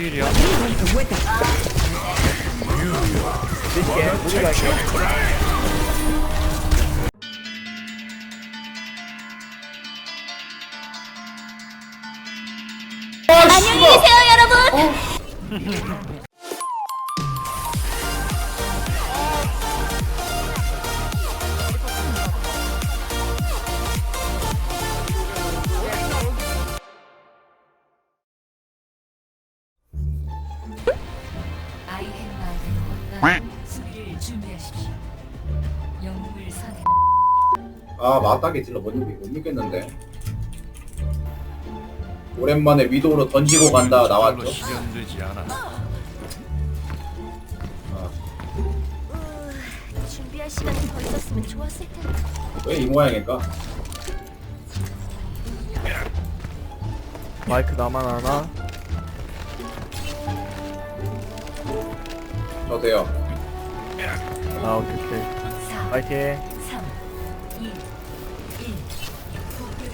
필이야. 드릴게 무리 갈게 안녕히 계세요, 여러분. 아 마땅히 딜러 못, 못 이겼는데. 오랜만에 위도우로 던지고 간다 나왔죠? 실현되지 않아. 아, 준비할 시간이 더 있었으면 좋았을 텐데. 왜 이 모양일까? 마이크 나만 하나? 저 돼요. 아 오케이 오케이. 4, 파이팅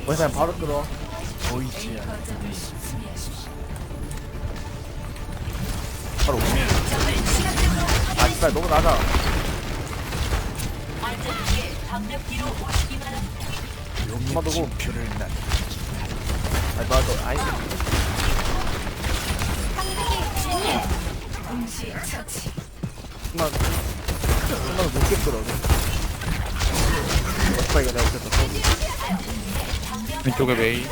원사님 바로 끌어. 보이지 않아. 바로 오아 진짜 너무 낮아. 엄마 누구? 표를 난 아니 맞아. 동시 처치. 정말 정말 높게 이거 내가 못했다 왼쪽에 메이.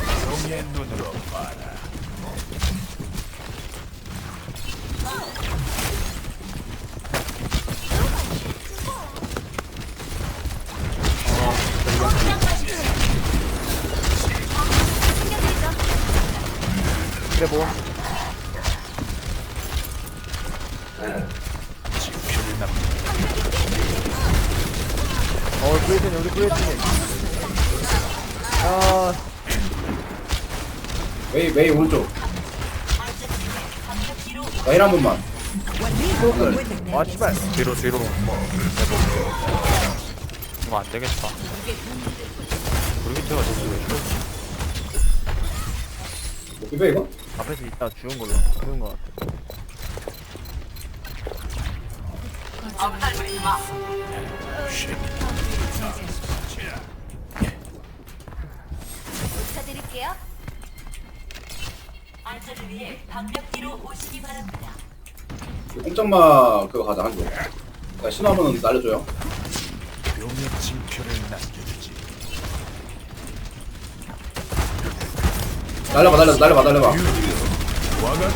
그래 뭐 지표를 남. 어, 브레이튼이 우리 브레이튼이. 아, 웨이 웨이 오른쪽 나일 한 번만 아, 씨발. 뒤로 뒤로. 이거 안 되겠다. 우리 밑에가 이렇게 못 비벼 이거? 앞에서 있다 죽은 걸로. 죽은 거 같아. 드릴게요. 안전을 위해 방벽 뒤로 오시기 바랍니다. 이 꼼짝마 그거 가자 한쪽 자 신호하면 날려줘요 용의 징표를 남겨주지. 날려봐 날려봐 날려봐 날려봐 와가.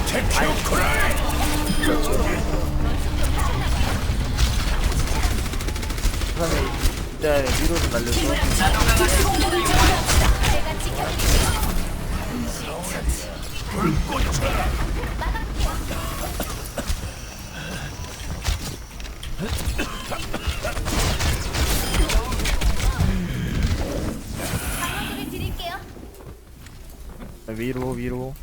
세상에 진짜 위로 좀 날려줘. 위로, 위로.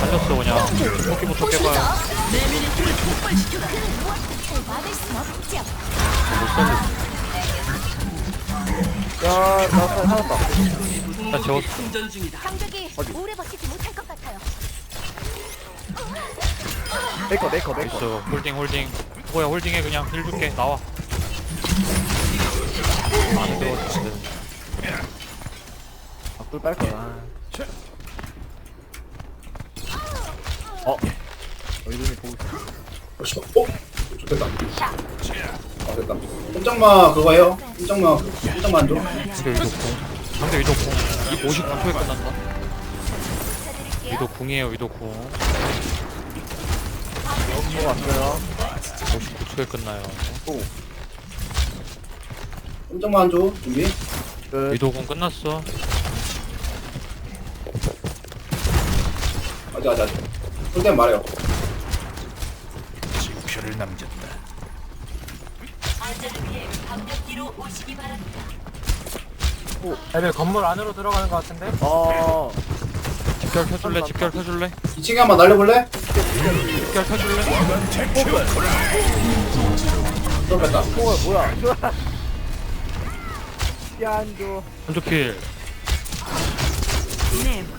살렸어 그냥. 순 없죠. 야, 나 살- 살았다. 나 재웠어. 방벽이 오래 버티지 못할 것 같아요. 메이커, 메이커, 메이커. 있어. 홀딩 홀딩. 뭐야 홀딩해 그냥 힐 줄게 나와. 안 돼. 진짜. 아, 꿀빨 거야. 어? 의존이 보고 있어. 어 씨발 어? 좋겠다 아 됐다 꼼짝마 그거 해요 꼼짝마 꼼짝마 안 줘 상대 위도 궁. 상대 위도 궁. 59초에 끝난다. 위도 궁이에요 위도 궁. 뭐 왔어요? 59초에 끝나요. 꼼짝마 안 줘 준비 끝. 위도 궁 끝났어. 아직 아직 그때 말해요 징표를 남겼다. 안전을 위해 방벽 뒤로 오시기 바랍니다. 애들 건물 안으로 들어가는 것 같은데? 어, 집결 켜줄래? 집결 켜줄래? 2층에 한번 날려볼래? 집결 켜줄래? 또 뺐다 어 뭐야 피안조 한쪽 필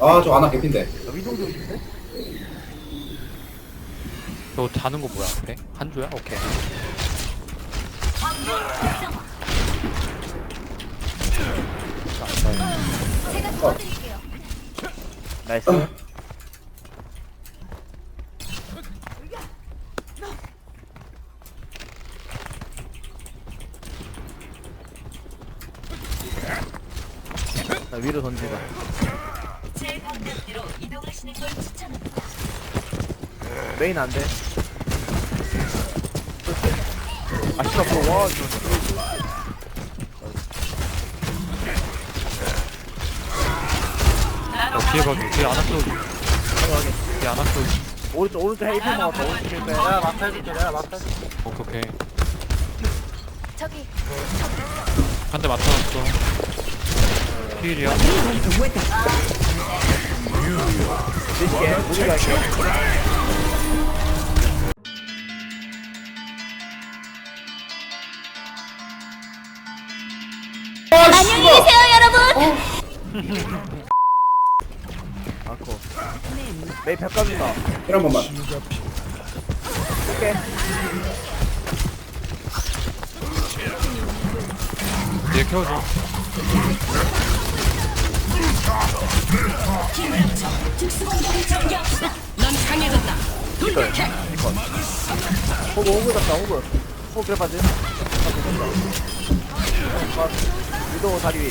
아저 아나 개핀데 위동도 있는데? 저거 자는 거 뭐야 앞에? 한조야? 오케이 제가 도와드릴게요. 나이스 나 위로 던지다 메인 안돼. 아 씨발 그거 와 이거 어 뒤에. 봐줘 뒤에 안 왔어 뒤에 안 왔어 오른쪽 오른쪽 헤이프 먹었다 오른쪽 헤이프 내가 마타 해줄게 내가 마타 해줄게. 오케이 오케이. 저기. 한 대 맞춰놨어. 필이야? 드실게 우리가 할게 아코 메이 벽 까준다. 힐한 번만. 오케이 뒤에 켜줘 호구 호구 잡다 호구 호구 그래 빠지 위도 다리 위.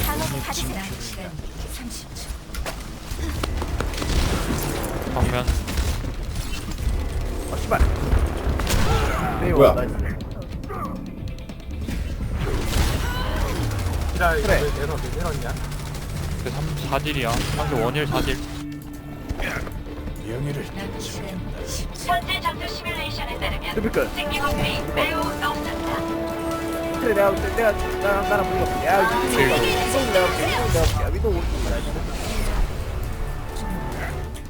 정면. 아 씨발. 메이 뭐야? 와 나이스. 그래. 그 3, 4딜이야. 상대 원일 4딜 명예를 현재 장표 시뮬레이션에 따르면 확률이 매우 높습니다. 그래 내가 내가 나랑 나랑 없게 야 위도 위도 내가 볼게 위도 내가 볼게. 위도 오른쪽 나이스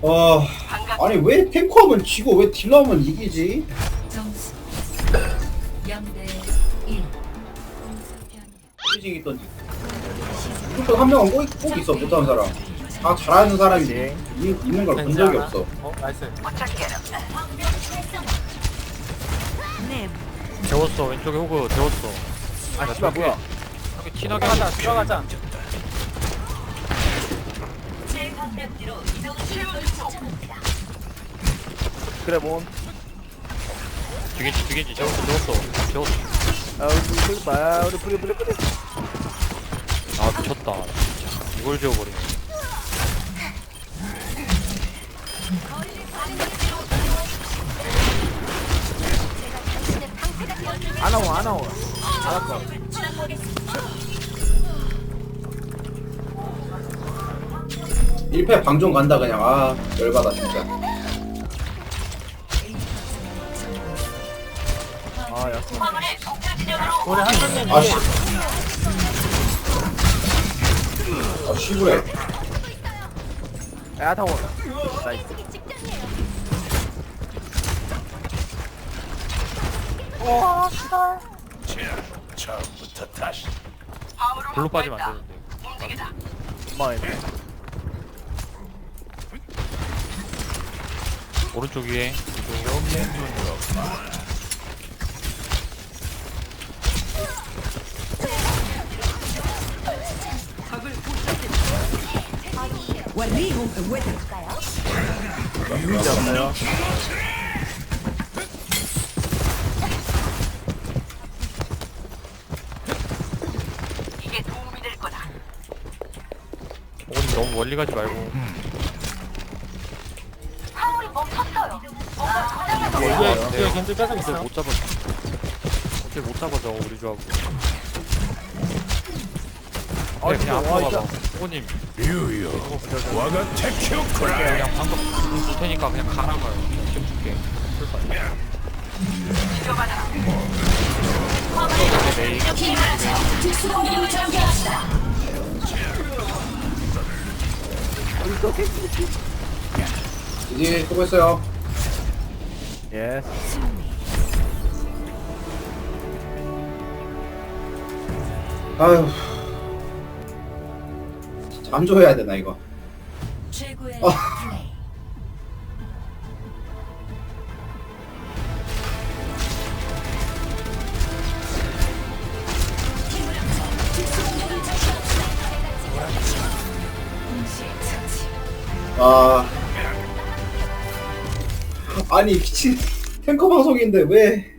어 아니 왜 탱커하면 지고 왜 딜러하면 이기지? 점수 0대 1. 오리징 있던지 무조건 한 명은 꼭, 꼭 있어 못하는 사람. 다 잘하는 사람이 이- 있는 걸 본 적이 없어. 재웠어. 왼쪽에 호그 재웠어 아 씨발 뭐야? 여기 티나게 하자 들어가자 추천합니다. 그래 몬 뒤겐지 뒤겐지. 재웠어 재웠어. 재웠어. 아 우리 아 우리 불이 불이 불이 아 미쳤다. 진짜. 이걸 되어드릴게요. 안 나와 안 나와 안 할까 일패 방종 간다 그냥. 아 열받아 진짜. 아야 화물을 목표 지점으로 아씨. 아 시부래 야 타워 나이스. 쓰기 직전이에요. 처음부터 다시 불로 빠지면 안 되는데. 고마워 오른쪽 위에. 명예 눈으로 유인자 없나요? 이게 도움이 될 거다. 오늘 너무 멀리 가지 말고 화물이 멈췄어요. 뭔가 같아요. 예. 뒤에 견제 빼고 있어 못 잡아줘 어떻게 못 잡아줘 우리 조합 아, 진짜, 그냥 와, 앞으로 가봐. 호님 유유 와가 테큐쿠라 그냥 방금 줄 테니까 그냥 가라가요 지금 줄게 출발 치료받아라. 메이 특수공격을 전개합시다. 이제 수고했어요. 예. 아휴. 잠 줘야 되나 이거. 최고의 어. 플레이. 아니 미친. 탱커 방송인데 왜